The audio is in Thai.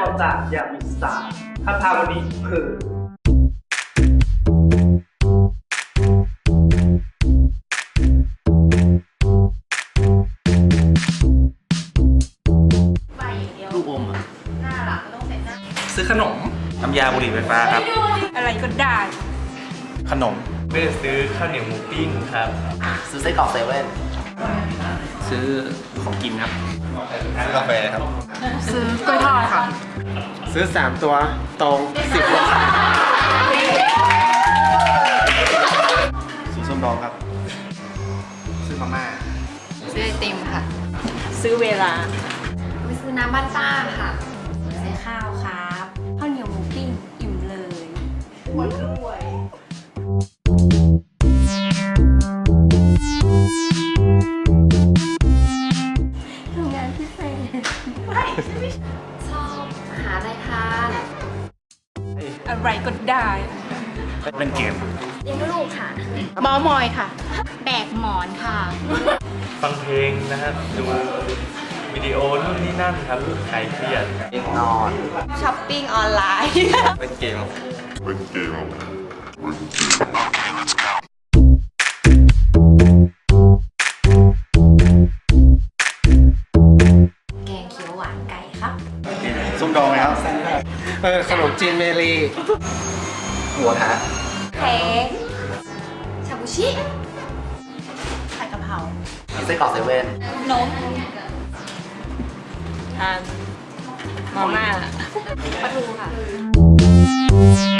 อย่างมีสไตล์คาถาวันนี้คือไปอย่างเดียวลูกอมอะหน้าหลังก็ต้องเสร็จหน้าซื้อขนมน้ำยาบุหรี่ไฟฟ้าครับ อะไรก็ได้ ขนมไม่ได้ซื้อข้าวเหนียวหมูปิ้งครับ ซื้อไส้กรอกเซเว่นซื้อของกินครับซื้อกาแฟครับ ซื้อกล้วยทอดค่ะ ซื้อ 3 ตัวตรง 10ราคาซื้อส้มดองครับ ซื้อมาม่า ซื้อไอติมค่ะ ซื้อเวลา ไปซื้อน้ำบ้านต้าค่ะ ซื้อข้าวครับข้าวเหนียวหมูปิ้งอิ่มเลยหมดรวยทำงานพิเศษชอบหาอะไร ทาน อะไรก็ได้ เล่นเกม เลี้ยงลูกค่ะเมอมอยค่ะ แบกหมอนค่ะ ฟังเพลงนะครับดูวิดีโอนู่นนี่นั่นครับใครเครียดเด็กนอนช้อปปิ้งออนไลน์เล่นเกมแกงเขียวหวานไก่ครับ ส้มดองแล้วเออขนมจีนเมรีหัวทะเค้กชาบูชิผัดกะเพราไส้กรอกเซเว่นนมทานมาม่าปลาทูค่ะ